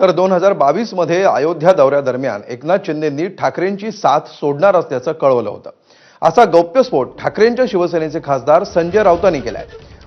तर दोन हजार बावीसमध्ये अयोध्या दौऱ्यादरम्यान एकनाथ शिंदेंनी ठाकरेंची साथ सोडणार असल्याचं कळवलं होतं. असा गौप्यस्फोट ठाकरेंच्या शिवसेनेचे खासदार संजय राऊतांनी केलाय.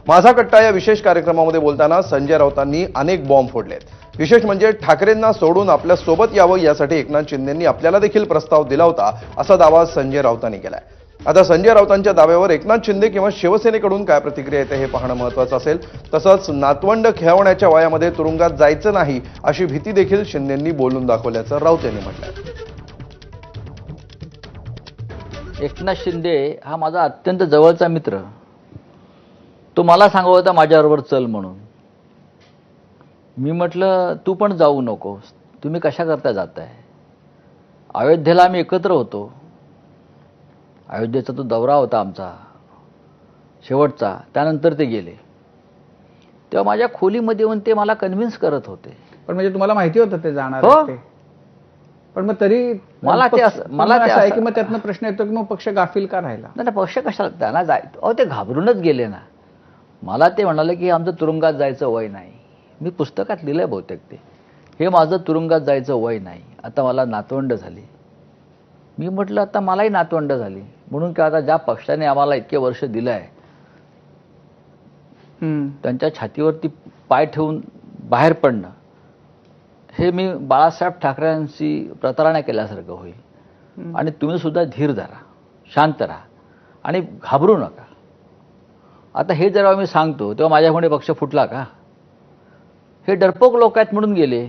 माझा कट्टा या विशेष कार्यक्रमामध्ये बोलताना संजय राऊतांनी अनेक बॉम्ब फोडलेत. विशेष म्हणजे ठाकरेंना सोडून आपल्यासोबत यावं यासाठी एकनाथ शिंदेंनी आपल्याला देखील प्रस्ताव दिला होता असा दावा संजय राऊतांनी केलाय. आता संजय राऊतांच्या दाव्यावर एकनाथ शिंदे किंवा शिवसेनेकडून काय प्रतिक्रिया येते हे पाहणं महत्वाचं असेल. तसंच नातवंड खेळवण्याच्या वयामध्ये तुरुंगात जायचं नाही अशी भीती देखील शिंदेंनी बोलून दाखवल्याचं राऊत यांनी म्हटलं एकनाथ शिंदे हा माझा अत्यंत जवळचा मित्र. तो मला सांगत होता माझ्याबरोबर चल म्हणून. मी म्हटलं तू पण जाऊ नकोस. तुम्ही कशा करता जाताय? अयोध्येला आम्ही एकत्र होतो. अयोध्येचा तो दौरा होता आमचा शेवटचा त्यानंतर ते गेले. तेव्हा माझ्या खोलीमध्ये येऊन ते मला कन्व्हिन्स करत होते. पण म्हणजे तुम्हाला माहिती होतं ते जाणार हो. पण मग तरी मला ते मला आहे की मग त्यातनं प्रश्न येतो की मग पक्ष गाफील का राहिला? नाही नाही, पक्ष कशाला त्यांना जाय अहो ते घाबरूनच गेले ना. मला ते म्हणाले की आमचं तुरुंगात जायचं वय नाही. मी पुस्तकात लिहिलंय बहुतेक ते. हे माझं तुरुंगात जायचं वय नाही. आता मला नातवंड झाली. मी म्हटलं आता मलाही नातवंड झाली. म्हणून की आता ज्या पक्षाने आम्हाला इतके वर्ष दिलं आहे. त्यांच्या छातीवरती पाय ठेवून बाहेर पडणं हे मी बाळासाहेब ठाकरेंशी प्रतारणा केल्यासारखं होईल. आणि तुम्ही सुद्धा धीर धरा शांत राहा आणि घाबरू नका. आता हे जेव्हा मी सांगतो तेव्हा माझ्यामुळे पक्ष फुटला का? हे डरपोक लोक आहेत म्हणून गेले.